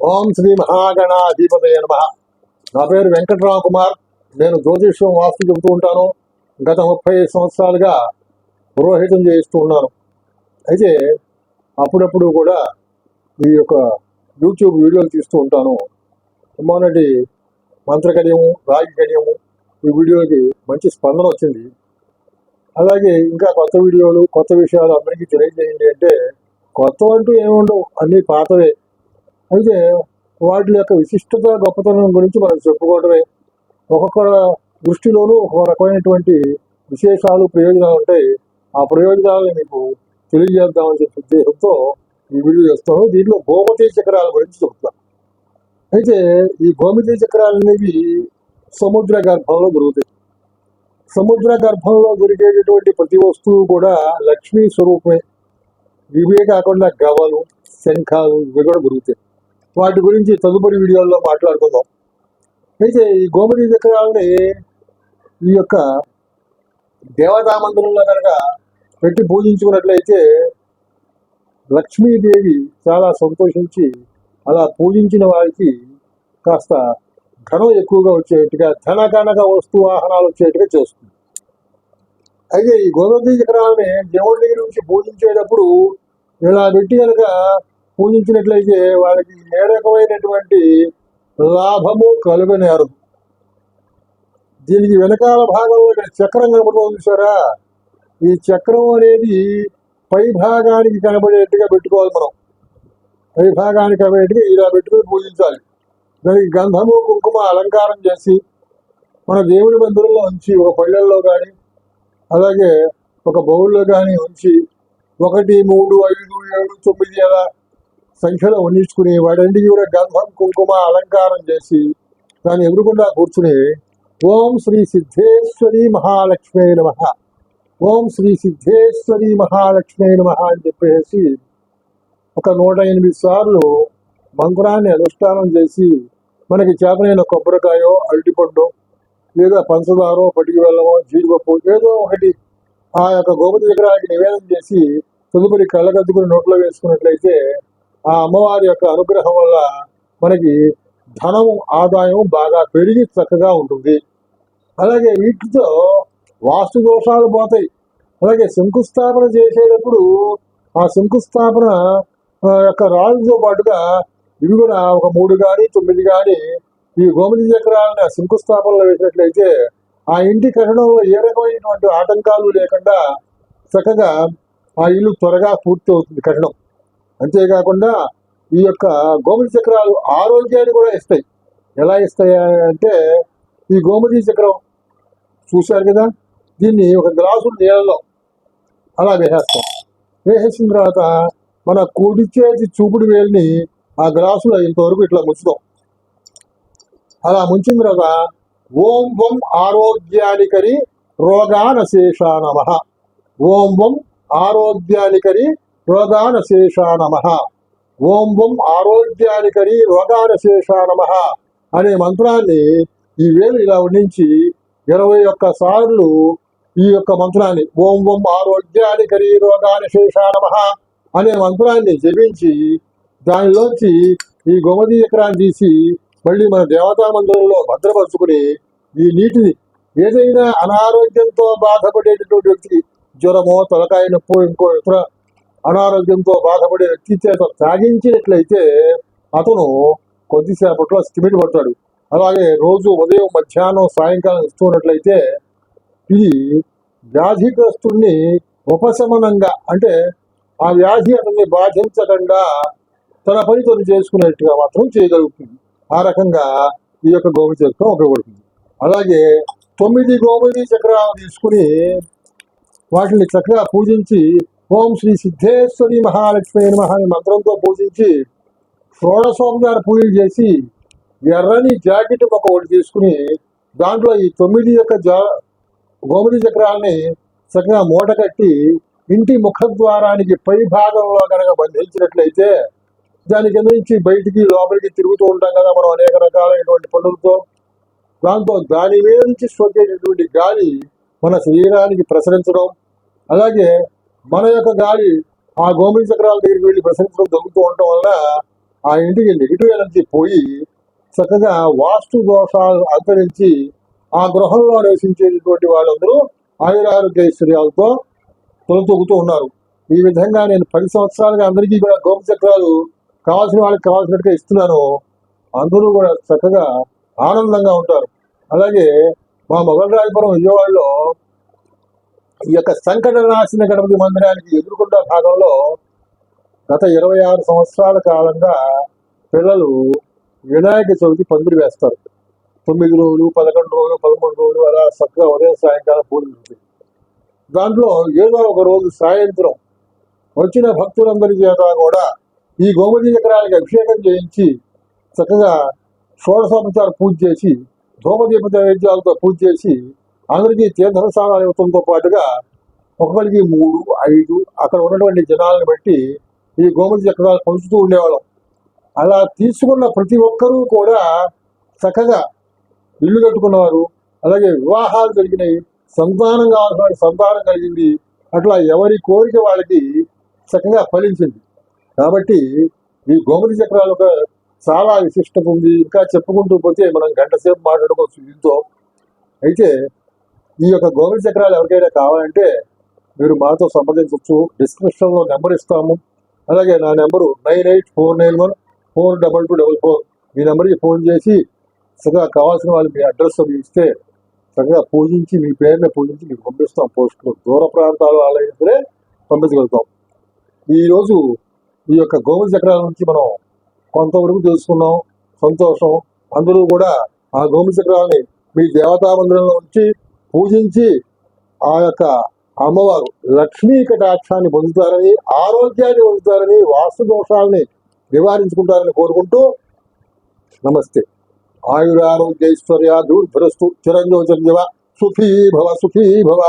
ఓం శ్రీ మహాగణాధిపతయ నమ. నా పేరు వెంకట్రామ కుమార్. నేను జ్యోతిష్యం వాస్తు చెబుతూ ఉంటాను. గత ముప్పై సంవత్సరాలుగా పురోహితం చేయిస్తూ ఉన్నాను. అయితే అప్పుడప్పుడు కూడా ఈ యొక్క యూట్యూబ్ వీడియోలు తీస్తూ ఉంటాను. మొన్నటి మంత్రకడియము రాగి కడియము ఈ వీడియోకి మంచి స్పందన వచ్చింది. అలాగే ఇంకా కొత్త వీడియోలు కొత్త విషయాలు అందరికీ తెలియజేయండి అంటే కొత్త అంటూ ఏముండవు అన్నీ పాతవే. అయితే వాటి యొక్క విశిష్టత గొప్పతనం గురించి మనం చెప్పుకోవడమే. ఒక్కొక్క దృష్టిలోనూ ఒక రకమైనటువంటి విశేషాలు ప్రయోజనాలు ఉంటాయి. ఆ ప్రయోజనాలను మీకు తెలియజేద్దామని చెప్పే ఉద్దేశంతో ఈ వీడియో చేస్తాను. దీంట్లో గోమతి చక్రాల గురించి చెప్తాను అయితే ఈ గోమతి చక్రాలు అనేవి సముద్ర గర్భంలో దొరుకుతాయి. సముద్ర గర్భంలో దొరికేటటువంటి ప్రతి వస్తువు కూడా లక్ష్మీ స్వరూపమే. ఇవే కాకుండా గవలు శంఖాలు ఇవి కూడా దొరుకుతాయి. వాటి గురించి తదుపరి వీడియోల్లో మాట్లాడుకుందాం. అయితే ఈ గోమతి చక్రాలని ఈ యొక్క దేవతా మందిరంలో కనుక పెట్టి పూజించుకున్నట్లయితే లక్ష్మీదేవి చాలా సంతోషించి అలా పూజించిన వారికి కాస్త ధనం ఎక్కువగా వచ్చేట్టుగా ధన కనక వస్తు వాహనాలు వచ్చేట్టుగా చేస్తుంది. అయితే ఈ గోమతి చక్రాలని దేవుడి దగ్గర నుంచి పూజించేటప్పుడు ఇలా పెట్టి కనుక పూజించినట్లయితే వాళ్ళకి ఏ రకమైనటువంటి లాభము కలుగనేరదు. దీనికి వెనకాల భాగంలో ఇక్కడ చక్రం కనబడుతుంది చూసారా? ఈ చక్రం అనేది పై భాగానికి కనబడేట్టుగా పెట్టుకోవాలి మనం. పై భాగానికి కనబడేట్టుగా ఇలా పెట్టుకుని పూజించాలి. దానికి గంధము కుంకుమ అలంకారం చేసి మన దేవుడి మందిరంలో ఉంచి ఒక పళ్ళల్లో కానీ అలాగే ఒక బౌల్లో కానీ ఉంచి ఒకటి మూడు ఐదు ఏడు తొమ్మిది అలా సంఖ్యలో వండించుకుని వాటన్నిటికీ కూడా గంధం కుంకుమ అలంకారం చేసి దాన్ని ఎదురుకుండా కూర్చుని ఓం శ్రీ సిద్ధేశ్వరి మహాలక్ష్మి నమ. ఓం శ్రీ సిద్ధేశ్వరి మహాలక్ష్మి నమ అని చెప్పేసి ఒక నూట ఎనిమిది సార్లు మంకురాన్ని అనుష్ఠానం చేసి మనకి చేపలైన కొబ్బరికాయో అరటిపండు లేదా పంచదారో పటికి వెళ్ళమో జీడిపప్పు ఏదో ఒకటి ఆ యొక్క గోపతి విగ్రహానికి నివేదన చేసి తదుపరి కళ్ళకద్దుకుని నోట్లో వేసుకున్నట్లయితే ఆ అమ్మవారి యొక్క అనుగ్రహం వల్ల మనకి ధనం ఆదాయం బాగా పెరిగి చక్కగా ఉంటుంది. అలాగే వీటితో వాస్తు దోషాలు పోతాయి. అలాగే శంకుస్థాపన చేసేటప్పుడు ఆ శంకుస్థాపన ఆ, యొక్క రాళ్ళతో పాటుగా ఇవి కూడా ఒక మూడు కానీ తొమ్మిది కానీ ఈ గోమతి చక్రాలను ఆ శంకుస్థాపనలో వేసినట్లయితే ఆ ఇంటి కట్టడంలో ఏ రకమైనటువంటి ఆటంకాలు లేకుండా చక్కగా ఆ ఇల్లు త్వరగా పూర్తి అవుతుంది కట్టడం. అంతేకాకుండా ఈ యొక్క గోమతి చక్రాలు ఆరోగ్యాన్ని కూడా ఇస్తాయి. ఎలా ఇస్తాయి అంటే ఈ గోమతి చక్రం చూశారు కదా? దీన్ని ఒక గ్లాసు నీళ్ళలో అలా వేసేస్తాం వేసేసిన తర్వాత మన కుడి చేతి చూపుడు వేలిని ఆ గ్లాసులో ఇంతవరకు ఇట్లా ముంచుతాం. అలా ముంచిన తర్వాత ఓం వం ఆరోగ్యానికరి రోగానశేషా నమ ఓం వం ఆరోగ్యానికరి రోగానశేషా నమ. ఓం వం ఆరోగ్యానికని రోగానశేషా నమ అనే మంత్రాన్ని ఈ వేలు ఇలా వర్ణించి ఇరవై ఒక్క సార్లు ఈ యొక్క మంత్రాన్ని ఓం వం ఆరోగ్యానికరి రోగానశేషా నమ అనే మంత్రాన్ని జపించి దానిలోంచి ఈ గోమతి ఎకరాన్ని తీసి మళ్ళీ మన దేవతా మందిరంలో భద్రపరుచుకుని ఈ నీటిని ఏదైనా అనారోగ్యంతో బాధపడేటటువంటి వ్యక్తికి జ్వరమో తలకాయ నొప్పో ఇంకో ఇతర అనారోగ్యంతో బాధపడే వ్యక్తి చేత త్యాగించినట్లయితే అతను కొద్దిసేపట్లో స్కిమిట్ పడతాడు. అలాగే రోజు ఉదయం మధ్యాహ్నం సాయంకాలం ఇస్తున్నట్లయితే ఇది వ్యాధిగ్రస్తుడిని ఉపశమనంగా అంటే ఆ వ్యాధి అతన్ని బాధించకుండా తన పని తను చేసుకునేట్టుగా మాత్రం చేయగలుగుతుంది. ఆ రకంగా ఈ యొక్క గోమతి చక్రం ఉపయోగపడుతుంది. అలాగే తొమ్మిది గోమతి చక్రాలు తీసుకుని వాటిని చక్కగా పూజించి ఓం శ్రీ సిద్ధేశ్వరి మహాలక్ష్మి నమ అనే మంత్రంతో పూజించి షోడశోపచార పూజలు చేసి ఎర్రని జాకెట్ ఒక ఒకటి తీసుకుని దాంట్లో ఈ తొమ్మిది యొక్క జా గోమతి చక్రాలని చక్కగా మూట కట్టి ఇంటి ముఖద్వారానికి పై భాగంలో కనుక బంధించినట్లయితే దాని కింద నుంచి బయటికి లోపలికి తిరుగుతూ ఉంటాం కదా మనం అనేక రకాలైనటువంటి పనులతో. దాంతో దాని మీద నుంచి సోకేటటువంటి గాలి మన శరీరానికి ప్రసరించడం. అలాగే మన యొక్క గాలి ఆ గోమతి చక్రాల దగ్గరికి వెళ్ళి ప్రసరించడం జరుగుతూ ఉండటం వల్ల ఆ ఇంటికి నెగిటివ్ ఎనర్జీ పోయి చక్కగా వాస్తు దోషాలు అంతరించి ఆ గృహంలో నివసించేటటువంటి వాళ్ళందరూ ఆయురారోగ్య ఐశ్వర్యాలతో తొలతొగుతూ ఉన్నారు. ఈ విధంగా నేను పది సంవత్సరాలుగా అందరికీ కూడా గోప చక్రాలు కావాల్సిన వాళ్ళకి కావాల్సినట్టుగా ఇస్తున్నాను. అందరూ కూడా చక్కగా ఆనందంగా ఉంటారు. అలాగే మా మొగలరాజపురం విజయవాడలో ఈ యొక్క సంకట నాశన గణపతి మందిరానికి ఎదురుకుండా భాగంలో గత ఇరవై ఆరు సంవత్సరాల కాలంగా పిల్లలు వినాయక చవితి పందిరి వేస్తారు. తొమ్మిది రోజులు పదకొండు రోజులు పదమూడు రోజులు అలా చక్కగా ఉదయం సాయంకాలం పూజలు ఉంటాయి దాంట్లో ఏదో ఒక రోజు సాయంత్రం వచ్చిన భక్తులందరి చేత కూడా ఈ గోమతి చక్రానికి అభిషేకం చేయించి చక్కగా షోడశోపచార పూజ చేసి ధూమదీప నైవేద్యాలతో పూజ చేసి అందరికీ తీర్థరసానాలు ఇవ్వడంతో పాటుగా ఒకరికి మూడు ఐదు అక్కడ ఉన్నటువంటి జనాలను బట్టి ఈ గోమతి చక్రాలు పంచుతూ ఉండేవాళ్ళం. అలా తీసుకున్న ప్రతి ఒక్కరూ కూడా చక్కగా ఇల్లు కట్టుకున్నవారు అలాగే వివాహాలు జరిగినాయి. సంతానం కావాల్సిన సంతానం కలిగింది. అట్లా ఎవరి కోరిక వాళ్ళకి చక్కగా ఫలించింది. కాబట్టి ఈ గోమతి చక్రాలు ఒక చాలా విశిష్టత ఉంది. ఇంకా చెప్పుకుంటూ పోతే మనం గంట సేపు మాట్లాడుకోవచ్చు దీంతో. అయితే ఈ యొక్క గోవింద చక్రాలు ఎవరికైనా కావాలంటే మీరు మాతో సంప్రదించవచ్చు. డిస్క్రిప్షన్లో నెంబర్ ఇస్తాము. అలాగే నా number nine eight four nine one four double two double four. ఈ నెంబర్కి ఫోన్ చేసి చక్కగా కావాల్సిన వాళ్ళు మీ అడ్రస్ అవి ఇస్తే చక్కగా పూజించి మీ పేరుని పూజించి మీకు పంపిస్తాం. పోస్టులు దూర ప్రాంతాల వాళ్ళైనా పంపించగలుగుతాం. ఈరోజు ఈ యొక్క గోవింద చక్రాల నుంచి మనం కొంతవరకు తెలుసుకున్నాం. సంతోషం. అందరూ కూడా ఆ గోవింద చక్రాలని మీ దేవతా మందిరంలో ఉంచి పూజించి ఆ యొక్క అమ్మవారు లక్ష్మీ కటాక్షాన్ని పొందుతారని ఆరోగ్యాన్ని పొందుతారని వాస్తు దోషాలని నివారించుకుంటారని కోరుకుంటూ నమస్తే. ఆయురారోగ్య ఐశ్వర్య దూర్భరస్తు చిరంజీవ చిరంజీవ సుఖీ భవ సుఖీ భవ